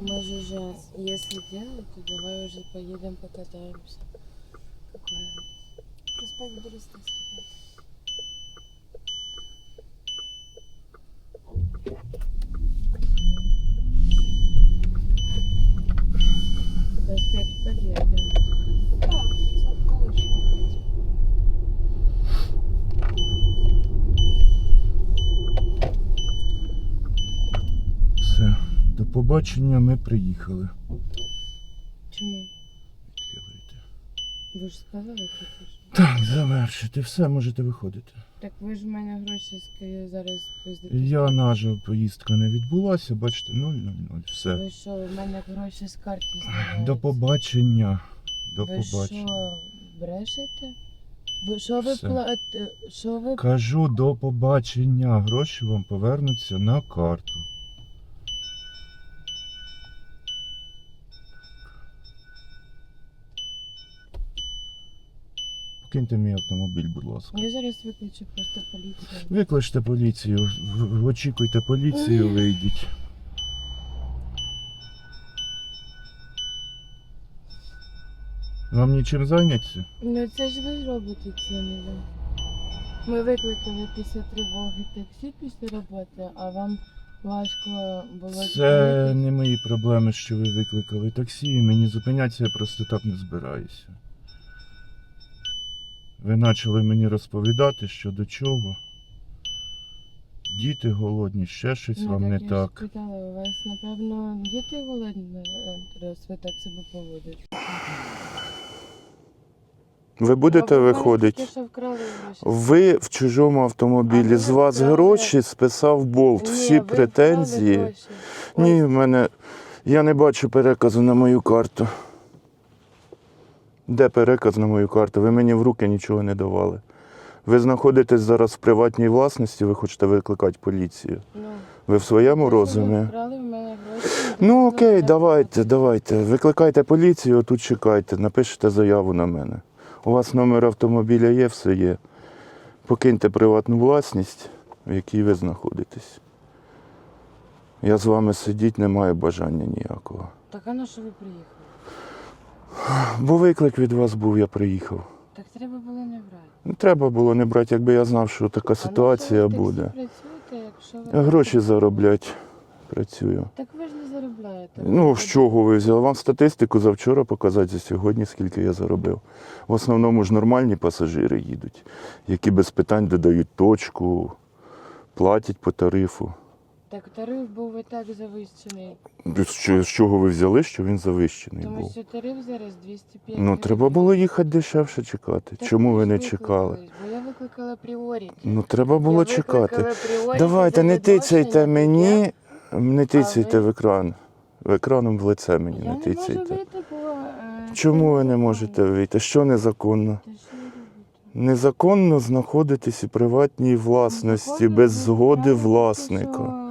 Бачу, що если делать, то давай уже поедем покатаемся. Какой адрес? Проспект Берестовский. Проспект Победы. Так, це колишній. Все, до побачення ми приїхали. Чому? Відхилити. Ви ж сказали тільки що. Так, завершити. Все, можете виходити. Так ви ж в мене гроші з зараз пиздите. Я нажив, поїздка не відбулася, бачите, 000. Все. Ви що, в мене гроші з карти знімаються? До побачення. До ви побачення. що, брешете? Ви що ви Все. платите? Що ви Кажу до побачення. Гроші вам повернуться на карту. Покиньте мій автомобіль, будь ласка. Я зараз виключу просто поліцію. Викличте поліцію, в- очікуйте поліцію, вийдіть. Вам нічим зайняться? Ну це ж ви робите це не ви. Ми викликали після тривоги таксі після роботи, а вам важко було Це зупинитись? не мої проблеми, що ви викликали таксі, і мені зупинятися я просто так не збираюся. Ви почали мені розповідати, що до чого. Діти голодні, ще щось Ну, вам не я так. Питала, у вас, напевно, діти голодні, е, раз ви так себе поводите. Ви будете виходити? Ви в чужому автомобілі, з вас гроші списав болт. Всі претензії. Ні, в мене. Я не бачу переказу на мою карту. Де переказ на мою карту? Ви мені в руки нічого не давали. Ви знаходитесь зараз в приватній власності, ви хочете викликати поліцію. Ну, Ви в своєму розумі? вкрали в мене гроші. Ну окей, давайте, давайте. Викликайте поліцію, тут чекайте, напишете заяву на мене. У вас номер автомобіля є, все є. Покиньте приватну власність, в якій ви знаходитесь. Я з вами сидіти не маю бажання ніякого. Так а на що ви приїхали? Бо виклик від вас був, я приїхав. Так треба було не брати. Не треба було не брати, якби я знав, що така А ситуація що ви буде. таксі працюєте, якщо ви... Гроші зароблять. Працюю. Так ви ж не заробляєте. Ну, з чого ви взяли? Вам статистику завчора показати за сьогодні, скільки я заробив. В основному ж нормальні пасажири їдуть, які без питань додають точку, платять по тарифу. Так тариф був і так завищений. З чо- з чого ви взяли, що він завищений Тому був? що тариф зараз 205 Ну, треба було їхати дешевше чекати. Так Чому ви не чекали? Бо я викликала пріорі. Ну, треба було Я чекати. Давайте, не тицяйте мені, не тицяйте в екран. В екраном в лице мені Я не не можу тицяйте. бо... е, Чому ви не можете вийти? Що незаконно? Що? Незаконно знаходитись у приватній власності Незаконно без згоди власника.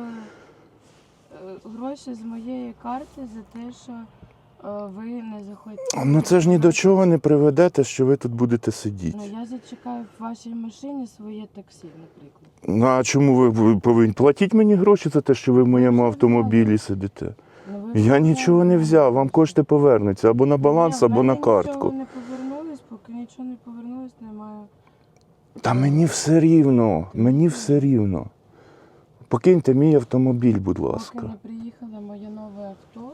Гроші з моєї карти за те, що е, ви не заходите. Ну це ж ні до чого не приведете, що ви тут будете сидіти. Ну я зачекаю в вашій машині своє таксі, наприклад. Ну а чому ви- ви повинні платіть мені гроші за те, що ви в моєму автомобілі сидите? Ну, ви Я нічого не взяв, вам кошти повернуться або на баланс, Ні, в або на картку. Нічого не повернулись, поки нічого не повернулось, немає. Та мені все рівно, мені все рівно. Покиньте мій автомобіль, будь Поки ласка. не приїхало моє нове авто,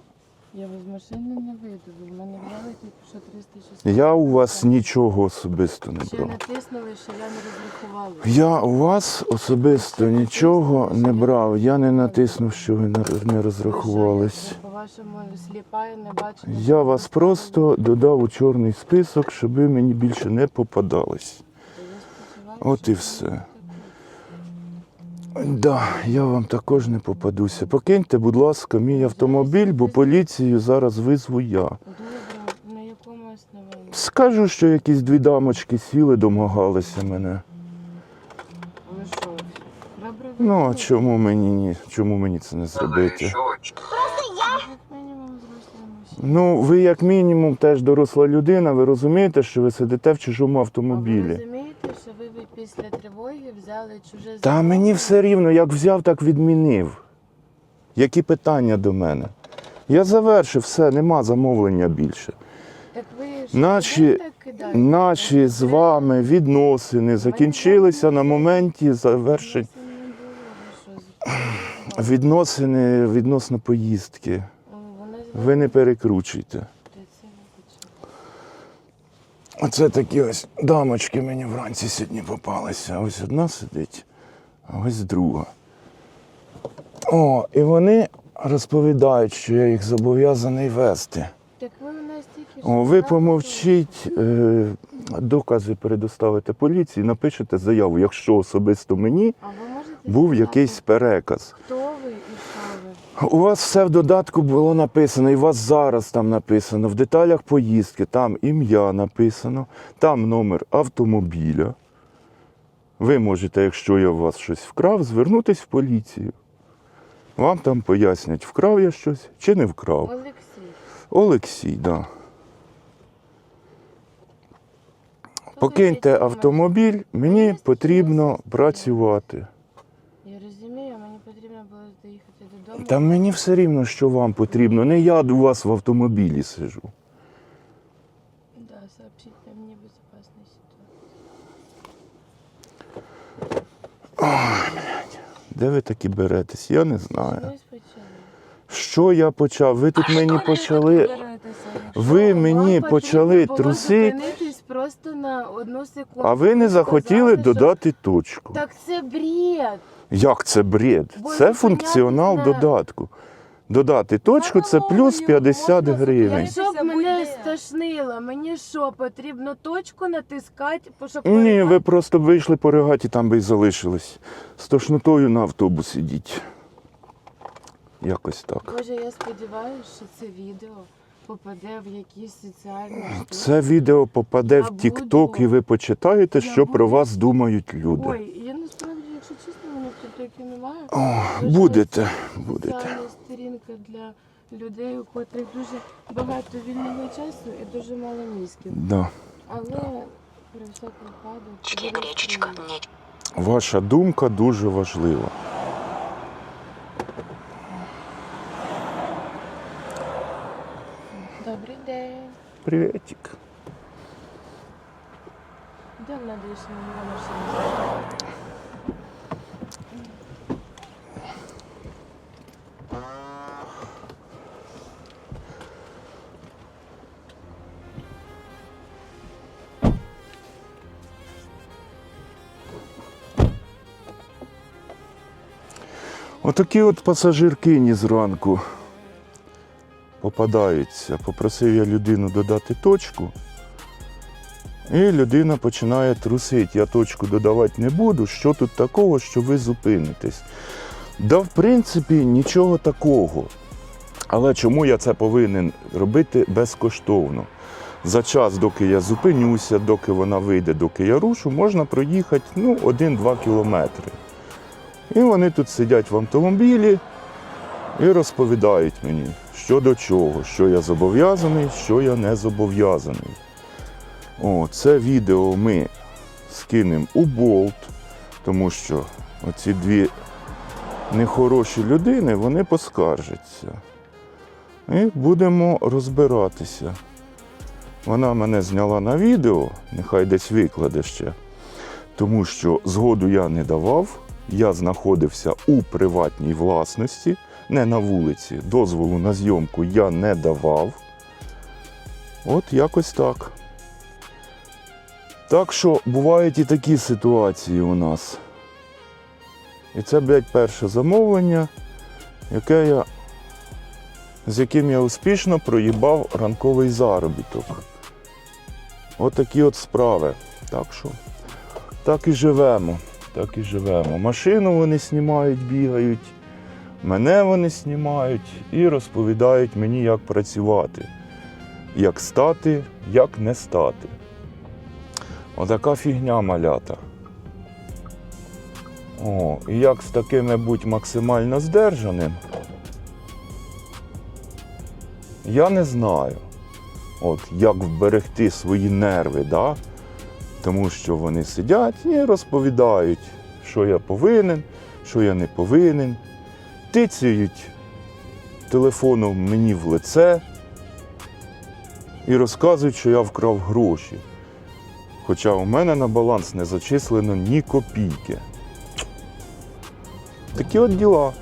я з машини не вийду. В мене взяли тільки що 360. Я у вас нічого особисто не Ще брав. натиснули, що я не розрахувала. Я у вас особисто нічого не брав. Я не натиснув, що ви не- не розрахувались. По-вашому сліпа і не бачу. Я вас просто додав у чорний список, щоб ви мені більше не попадались. От і все. Да, я вам також не попадуся. Покиньте, будь ласка, мій автомобіль, бо поліцію зараз визву я. Добре, на якому основанні? Скажу, що якісь дві дамочки сіли, домагалися мене. Ви що? Добре, Ну, а чому мені ні? Чому мені це не зробити? Як мінімум Ну, ви як мінімум теж доросла людина, ви розумієте, що ви сидите в чужому А ви автомобілі. Що ви після тривоги взяли чуже Та мені все рівно, як взяв, так відмінив. Які питання до мене? Я завершив все, нема замовлення більше. Так ви ж Наші- так кидаєте? Наші з вами відносини закінчилися на моменті завершення. Це не було, ви що, з- Відносини відносно поїздки. Ви не перекручуйте. Оце такі ось дамочки мені вранці сьогодні попалися. Ось одна сидить, а ось друга. О, і вони розповідають, що я їх зобов'язаний вести. Так ви у нас тільки О, ви помовчіть, е, докази передоставите поліції, напишете заяву, якщо особисто мені А ви можете був сказати, якийсь переказ. Хто? У вас все в додатку було написано, і у вас зараз там написано, в деталях поїздки, там ім'я написано, там номер автомобіля. Ви можете, якщо я у вас щось вкрав, звернутися в поліцію. Вам там пояснять, вкрав я щось чи не вкрав. Олексій. Олексій, так. Да. Покиньте автомобіль, мені потрібно працювати. Я розумію, мені потрібно було доїхати додому. Та мені все рівно, що вам потрібно. Не я у вас в автомобілі сижу. Да, сообщить о мне безопасной ситуации. Де ви такі беретесь? Я не знаю. Що я почав? Ви тут мені почали. Ви мені почали трусити, просто на одну секунду. а ви не захотіли додати точку. Так це бред. Як це бред? Це функціонал додатку. Додати точку це плюс 50 гривень. Якщо б мене стошнило, мені що, потрібно точку натискати, щоб Ні, ви просто б вийшли по регаті, там би і залишились. З тошнотою на автобус ідіть. Якось так. Боже, я сподіваюся, що це відео попаде в якісь соціальні. Це відео попаде в буду- і ви почитаєте, Я що про вас думають люди. Ой, я чесно, мене немає. О, будете, будете. Соціальна сторінка для людей, у котрих дуже багато вільного часу і дуже мало мізків. Да. Але про всяк випадок. зареєструю. Ваша думка дуже важлива. Добрий день. Приветик. Де ще на машину? Отакі от пасажиркині зранку попадаються. Попросив я людину додати точку. І людина починає трусити. Я точку додавати не буду. Що тут такого, що ви зупинитесь? Да, в принципі, нічого такого. Але чому я це повинен робити безкоштовно? За час, доки я зупинюся, доки вона вийде, доки я рушу, можна проїхати ну, 1-2 кілометри. І вони тут сидять в автомобілі і розповідають мені, що до чого, що я зобов'язаний, що я не зобов'язаний. О, це відео ми скинемо у болт, тому що оці дві нехороші людини вони поскаржаться. І будемо розбиратися. Вона мене зняла на відео, нехай десь викладе ще, тому що згоду я не давав. Я знаходився у приватній власності, не на вулиці. Дозволу на зйомку я не давав. От якось так. Так що бувають і такі ситуації у нас. І це, блядь, перше замовлення, яке я, з яким я успішно проїбав ранковий заробіток. От такі от справи. Так що, так і живемо. Так і живемо. Машину вони знімають, бігають, мене вони знімають і розповідають мені, як працювати, як стати, як не стати. Отака фігня малята. О, і як з такими бути максимально здержаним. Я не знаю, от, як вберегти свої нерви, да? Тому що вони сидять і розповідають, що я повинен, що я не повинен, тицяють телефоном мені в лице і розказують, що я вкрав гроші. Хоча у мене на баланс не зачислено ні копійки. Такі от діла.